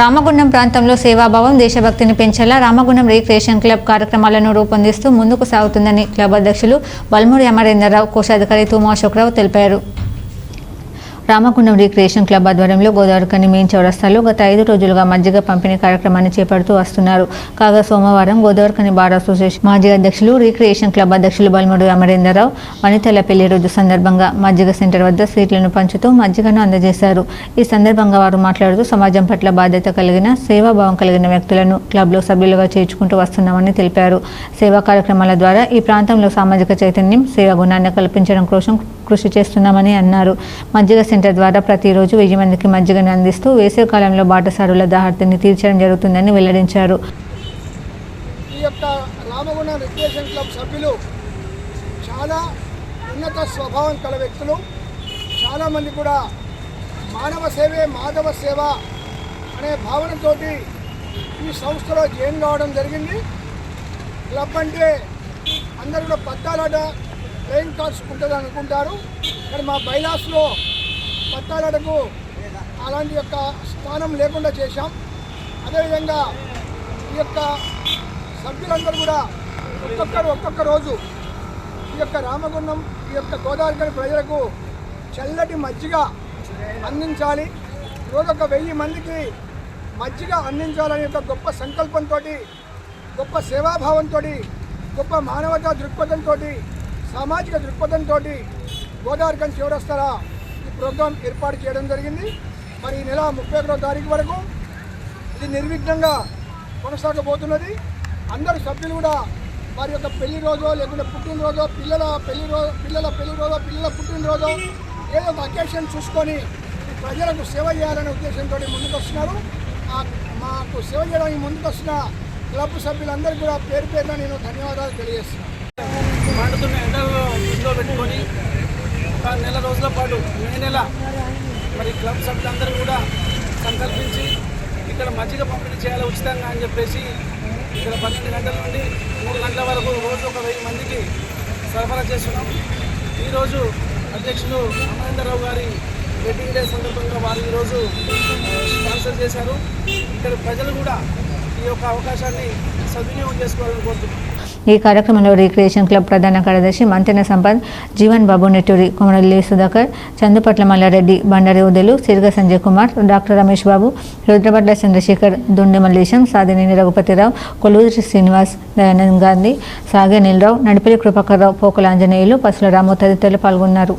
రామగుండం ప్రాంతంలో సేవాభావం దేశభక్తిని పెంచేలా Ramagundam recreation club కార్యక్రమాలను రూపొందిస్తూ ముందుకు సాగుతుందని క్లబ్ అధ్యక్షులు బల్మూరి అమరేందర్రావు కోశాధికారి తుమా అశోక్రావు తెలిపారు. రామగుండం రీక్రియేషన్ క్లబ్ ఆధ్వర్యంలో గోదావరికని మెయిన్ చౌరస్తాలో గత ఐదు రోజులుగా మజ్జిగ పంపిణీ కార్యక్రమాన్ని చేపడుతూ వస్తున్నారు. కాగా సోమవారం గోదావరికని బార్ అసోసియేషన్ మాజీ అధ్యక్షులు రీక్రియేషన్ క్లబ్ అధ్యక్షులు బల్మూడి అమరేందర్రావు వనితల పెళ్ళి రోజు సందర్భంగా మజ్జిగ సెంటర్ వద్ద సీట్లను పంచుతూ మజ్జిగను అందజేశారు. ఈ సందర్భంగా వారు మాట్లాడుతూ సమాజం పట్ల బాధ్యత కలిగిన సేవాభావం కలిగిన వ్యక్తులను క్లబ్లో సభ్యులుగా చేర్చుకుంటూ వస్తున్నామని తెలిపారు. సేవా కార్యక్రమాల ద్వారా ఈ ప్రాంతంలో సామాజిక చైతన్యం సేవా గుణాన్ని కల్పించడం కోసం కృషి చేస్తున్నామని అన్నారు. మజ్జిగ సెంటర్ ద్వారా ప్రతిరోజు వెయ్యి మందికి మజ్జిగను అందిస్తూ వేసవి కాలంలో బాటసారుల దాహార్తిని తీర్చడం జరుగుతుందని వెల్లడించారు. ఈ యొక్క రామగుణ రిక్రియేషన్ క్లబ్ సభ్యులు చాలా ఉన్నత స్వభావం కల వ్యక్తులు. చాలామంది కూడా మానవ సేవే మాధవ సేవ అనే భావనతోటి ఈ సంస్థలో జాయిన్ కావడం జరిగింది. క్లబ్ అంటే అందరూ కూడా ప్లేయింగ్ కార్డ్స్ ఉంటుంది అనుకుంటారు కానీ మా బైలాస్లో పట్టాలకు అలాంటి యొక్క స్థానం లేకుండా చేశాం. అదేవిధంగా ఈ యొక్క సభ్యులందరూ కూడా ఒక్కొక్కరు ఒక్కొక్క రోజు ఈ యొక్క రామగుండం ఈ యొక్క గోదావరి ప్రజలకు చల్లటి మజ్జిగ అందించాలి. రోజు ఒక వెయ్యి మందికి మజ్జిగ అందించాలనే ఒక గొప్ప సంకల్పంతో గొప్ప సేవాభావంతో గొప్ప మానవతా దృక్పథంతో సామాజిక దృక్పథంతో గోదావరి కంచి చివరస్తారా ఈ ప్రోగ్రాం ఏర్పాటు చేయడం జరిగింది. మరి ఈ నెల ముప్పై ఒకటో తారీఖు వరకు ఇది నిర్విఘ్నంగా కొనసాగబోతున్నది. అందరు సభ్యులు కూడా వారి యొక్క పెళ్ళి రోజో లేకుంటే పుట్టినరోజో పిల్లల పెళ్ళి రోజు పిల్లల పెళ్ళి రోజో పిల్లల పుట్టినరోజో ఏదో ఒక అకేషన్ చూసుకొని ప్రజలకు సేవ చేయాలనే ఉద్దేశంతో ముందుకు వస్తున్నారు మాకు సేవ చేయడానికి ముందుకు క్లబ్ సభ్యులందరికీ కూడా పేరు పేరున నేను ధన్యవాదాలు తెలియజేస్తున్నాను. పెట్టుకొని ఒక నెల రోజుల పాటు మే నెల మరి క్లబ్ సభ్యులందరూ కూడా సంకల్పించి ఇక్కడ మజ్జిగ పంపిణీ చేయాలి ఉచితంగా అని చెప్పేసి ఇక్కడ పన్నెండు గంటల నుండి మూడు గంటల వరకు రోజు ఒక వెయ్యి మందికి సరఫరా చేస్తున్నాం. ఈరోజు అధ్యక్షులు అమరేందర్రావు గారి వెడ్డింగ్ డే సందర్భంగా వారు ఈరోజు స్పాన్సర్ చేశారు. ఇక్కడ ప్రజలు కూడా ఈ యొక్క అవకాశాన్ని సద్వినియోగం చేసుకోవాలని ఈ కార్యక్రమంలో రీక్రియేషన్ క్లబ్ ప్రధాన కార్యదర్శి మంతెన సంపత్ జీవన్ బాబు నెట్టూరి కొమరల్లి సుధాకర్ చందుపట్ల మల్లారెడ్డి బండారి ఉదలు సిరిగ సంజయ్ కుమార్ డాక్టర్ రమేష్ బాబు రుద్రపట్ల చంద్రశేఖర్ దుండి మల్లేశం సాదినేని రఘుపతిరావు కొల్లూరి శ్రీనివాస్ దయానంద్ గాంధీ సాగే నీలరావు నడిపల్లి కృపాకర్రావు పోకల ఆంజనేయులు పసుల రాము తదితరులు పాల్గొన్నారు.